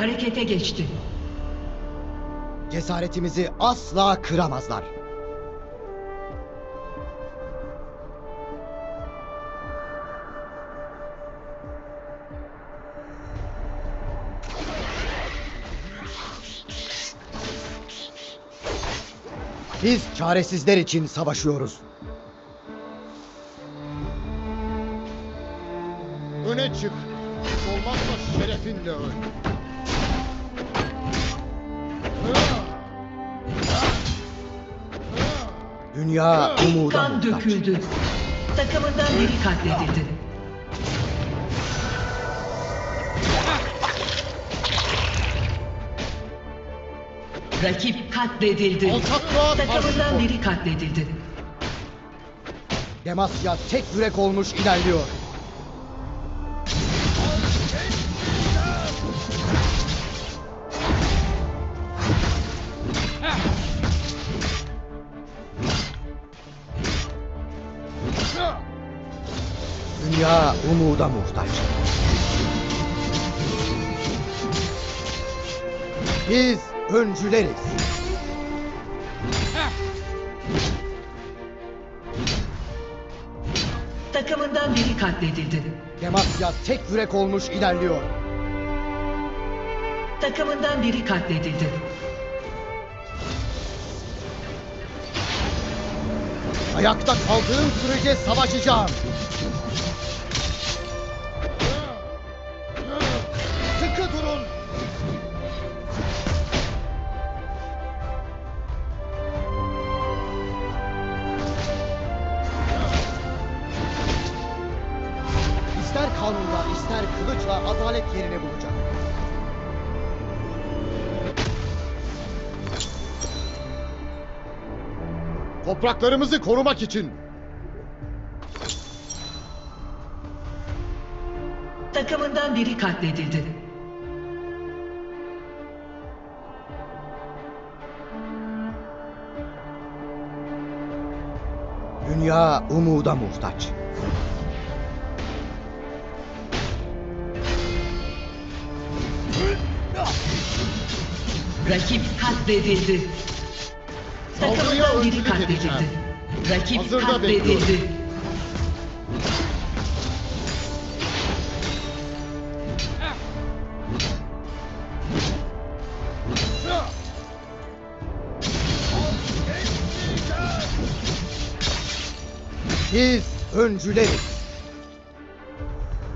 harekete geçti. Cesaretimizi asla kıramazlar. Biz çaresizler için savaşıyoruz. Dünya umuda Kan muhtaç. döküldü. Takımından biri katledildi. Rakip katledildi. Alçaklığa Takımından biri katledildi. Demasya tek yürek olmuş ilerliyor. Dünya umuda muhtaç. Biz öncüleriz. Takımından biri katledildi. Demasya tek yürek olmuş ilerliyor. Takımından biri katledildi. Ayakta kaldığım sürece savaşacağım. Topraklarımızı korumak için. Takımından biri katledildi. Dünya umuda muhtaç. Rakip katledildi. Takımından biri katledildi. Rakip Hazırda katledildi. bekliyorum. Biz öncüleriz.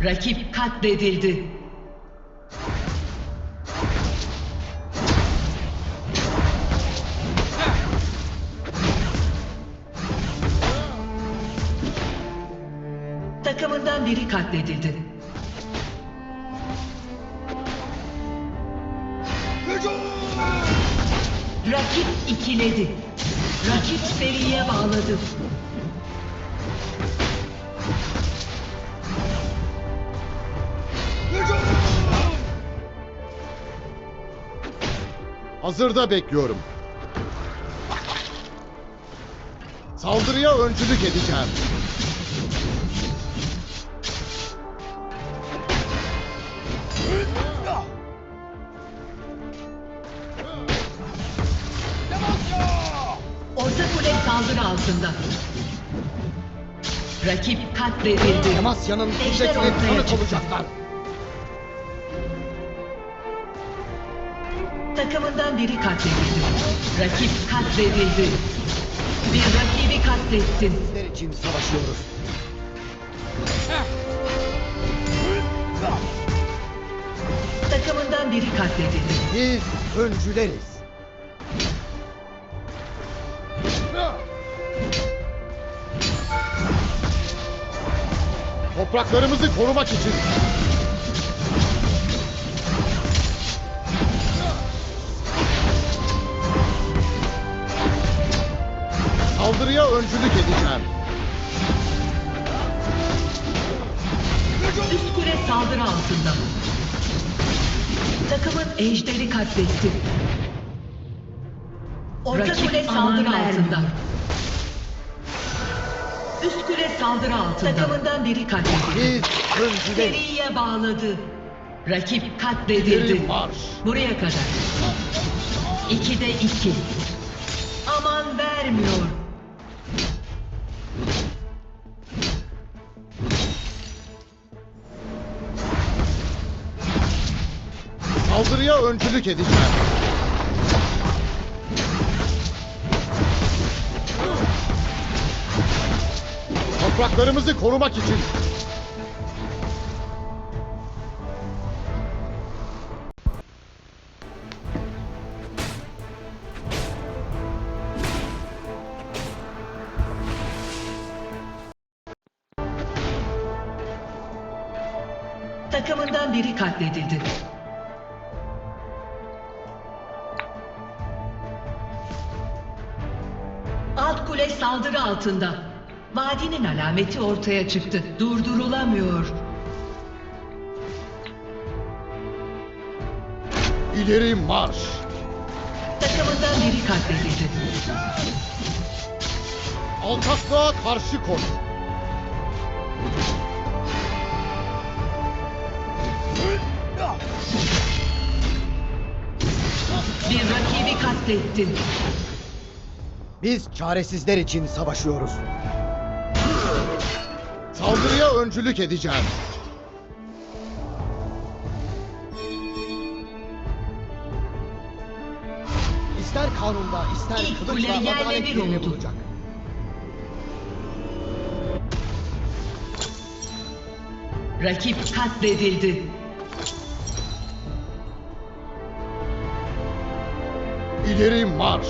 Rakip katledildi. Biri katledildi. Rakip ikiledi. Rakip seriye bağladı. Hazırda bekliyorum. Saldırıya öncülük edeceğim. Saldırı altında. Rakip katledildi. Demasya'nın Ejder kudretine tanık olacaklar. Takımından biri katledildi. Rakip katledildi. Bir rakibi katlettin. Bizler için savaşıyoruz. Takımından biri katledildi. Biz öncüleriz. Topraklarımızı korumak için. Saldırıya öncülük edeceğim. Üst kule saldırı altında. Takımın ejderi katletti. Orta Rakip kule saldırı vermiyor. altında. Üst kule saldırı altında. Takımından biri katledildi. Seriye bağladı. Rakip katledildi. Buraya kadar. İkide iki. Aman vermiyor. Saldırıya öncülük edeceğim. Topraklarımızı korumak için. Takımından biri katledildi. Alt kule saldırı altında. Vadinin alameti ortaya çıktı. Durdurulamıyor. İleri marş. Takımından biri katledildi. Alçaklığa karşı koş. Bir rakibi katlettin. Biz çaresizler için savaşıyoruz. Saldırıya öncülük edeceğim. İster kanunda, ister İlk kılıçla kule yerle adalet bir yerini oldu. bulacak. Rakip katledildi. İleri marş.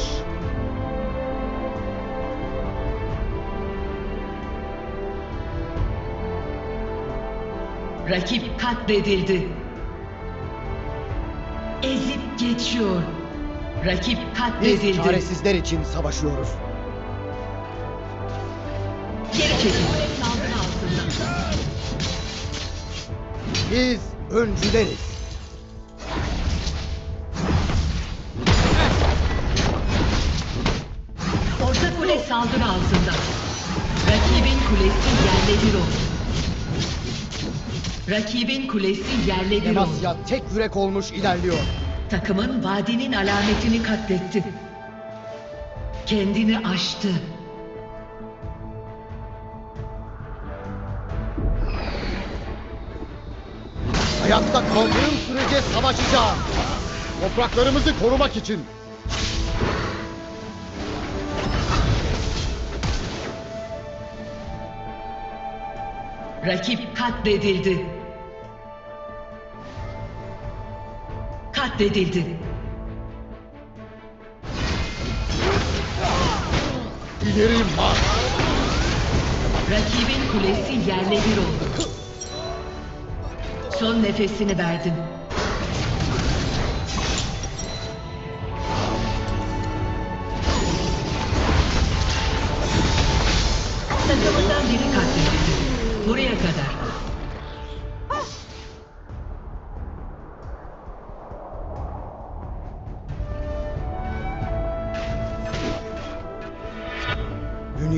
Rakip katledildi. Ezip geçiyor. Rakip Biz katledildi. çaresizler için savaşıyoruz. Geri çekil. Saldırı altında. Biz öncüleriz. Orta kule saldırı altında. Rakibin kulesi yerle bir oldu. Rakibin kulesi yerle bir oldu. Demasya tek yürek olmuş ilerliyor. Takımın vadinin alametini katletti. Kendini aştı. Hayatta kaldığım sürece savaşacağım. Topraklarımızı korumak için. Rakip katledildi. Katledildi. İleri marş. Rakibin kulesi yerle bir oldu. Son nefesini verdin.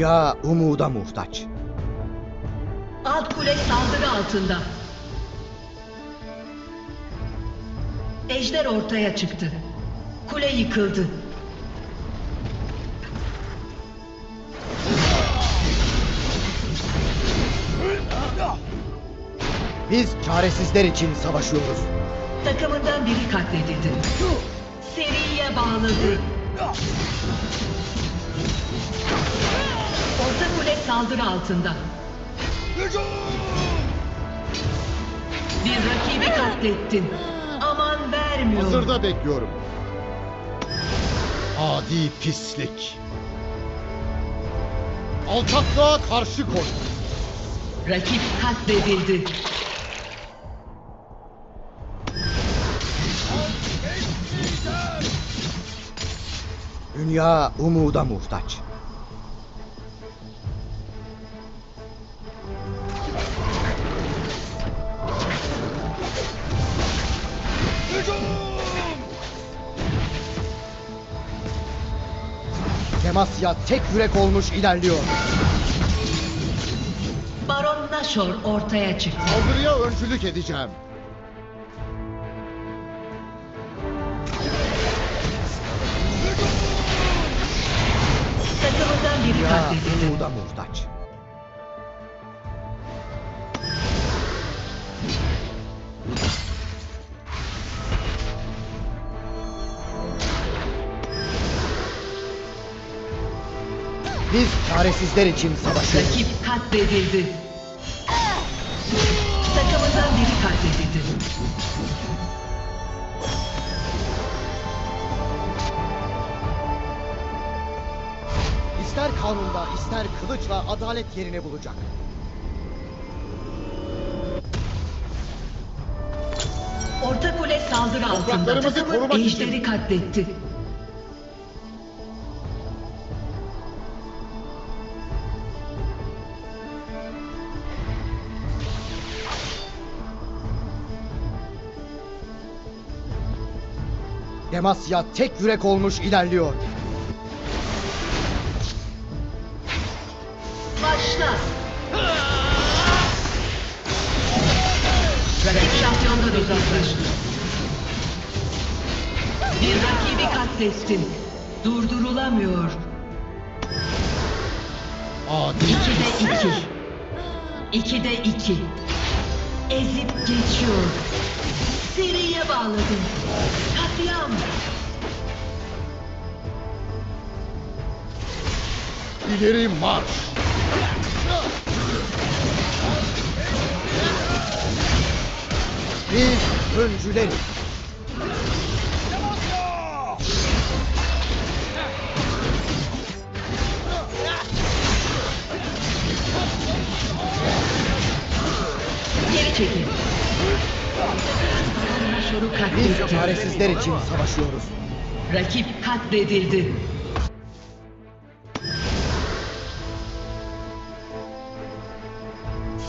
Dünya umuda muhtaç. Alt kule saldırı altında. Ejder ortaya çıktı. Kule yıkıldı. Biz çaresizler için savaşıyoruz. Takımından biri katledildi. Seriye bağladı. Orta kule saldırı altında. Bir rakibi katlettin. Aman vermiyor. Hazırda bekliyorum. Adi pislik. Alçaklığa karşı koş. Rakip katledildi. Dünya umuda muhtaç. Amasya tek yürek olmuş ilerliyor. Baron Nashor ortaya çıktı. Saldırıya öncülük edeceğim. Takımından biri katledildi. Burada muhtaç. Çaresizler için savaşıyoruz. Rakip katledildi. Takımından biri katledildi. İster kanunda, ister kılıçla adalet yerini bulacak. Orta kule saldırı altında. Ejderi katletti. Demasya tek yürek olmuş ilerliyor. Başla. Şampiyondan uzaklaştı. Bir rakibi katlettin. Durdurulamıyor. Adil. İkide iki. İkide iki. Ezip geçiyor. Seriye bağladın. Katliam. İleri marş. Biz öncüleriz. Geri çekil. Şoru Biz çaresizler için savaşıyoruz. Rakip katledildi.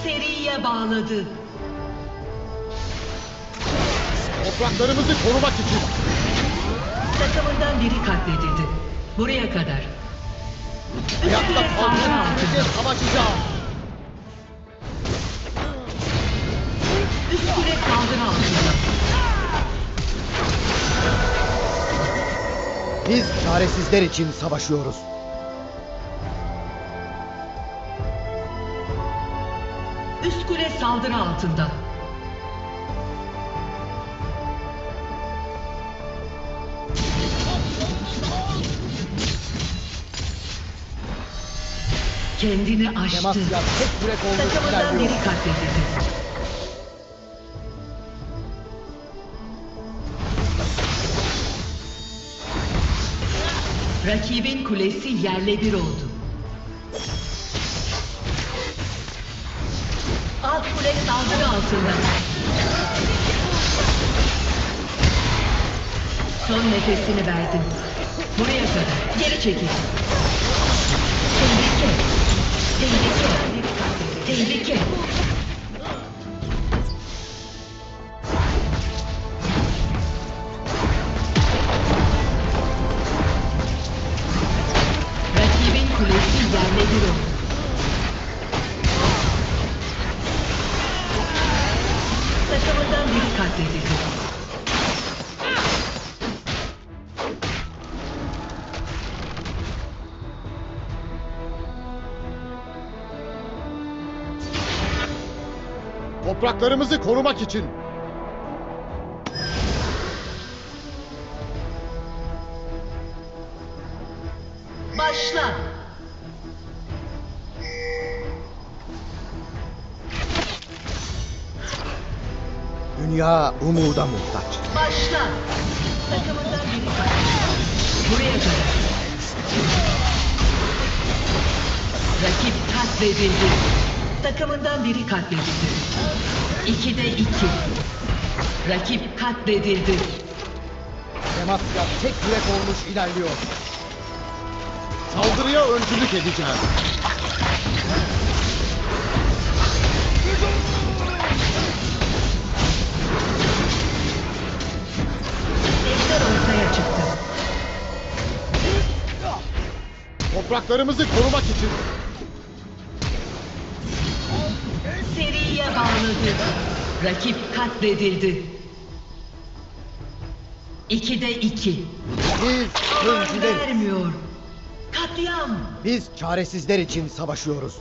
Seriye bağladı. Topraklarımızı korumak için. Takımından biri katledildi. Buraya kadar. Hayatta Üstüne saldırı kalmak altında. için savaşacağım. Biz çaresizler için savaşıyoruz. Üst kule saldırı altında. Kendini aştı. Demasya tek yürek olmuş Takımından ilerliyor. biri katledildi. Rakibin kulesi yerle bir oldu. Alt kule saldırı altında. Son nefesini verdin. Buraya kadar. Geri çekil. Tehlike. Tehlike. Tehlike. Topraklarımızı korumak için. Başla. Dünya umuda muhtaç. Başla. Takımından biri. Buraya kadar. Rakip katledildi. Takımından biri katledildi. İkide iki. Rakip katledildi. Demasya tek yürek olmuş ilerliyor. Saldırıya öncülük edeceğim. Ejder ortaya çıktı. Topraklarımızı korumak için. Seriye bağladı. Rakip katledildi. İkide iki. Biz Aman vermiyor. Katliam. Biz çaresizler için savaşıyoruz.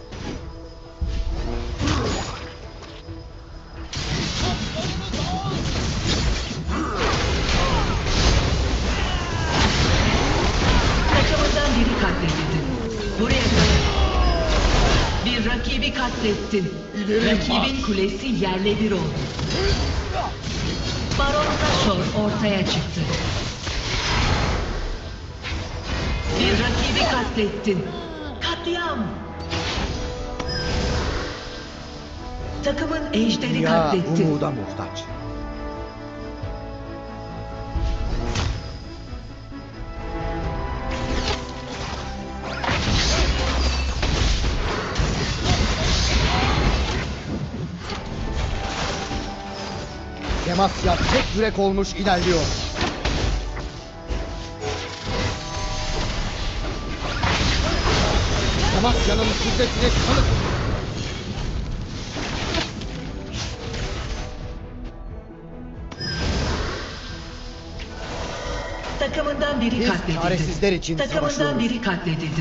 Takımından biri katledildi. Buraya kadar. Rakibi katlettin. İleri Rakibin marş. kulesi yerle bir oldu. Baron Nashor ortaya çıktı. Bir rakibi katlettin. Katliam. Takımın ejderi Dünya katlettin. umuda muhtaç. Demasya tek yürek olmuş ilerliyor. Demasya'nın şiddetine tanık Takımından biri Biz katledildi. çaresizler için Takımından savaşıyoruz. biri katledildi.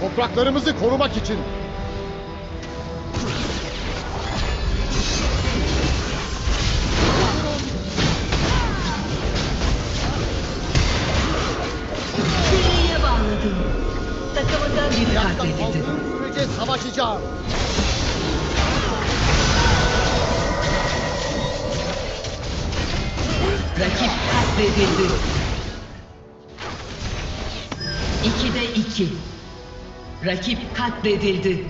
Topraklarımızı korumak için. Seriye bağladın. Takımından biri Ayakta katledildi. kaldığım sürece savaşacağım. Rakip katledildi. İkide iki. Rakip katledildi.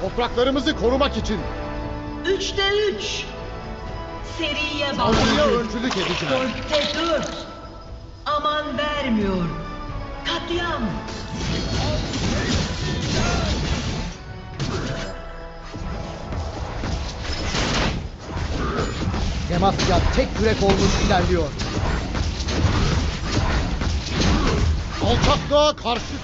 Topraklarımızı korumak için. Üçte üç. Seriye Saldırıya bağladı. öncülük edeceğim. Dörtte dört. Aman vermiyor. Katliam. Demasya tek yürek olmuş ilerliyor. Alçaklığa karşı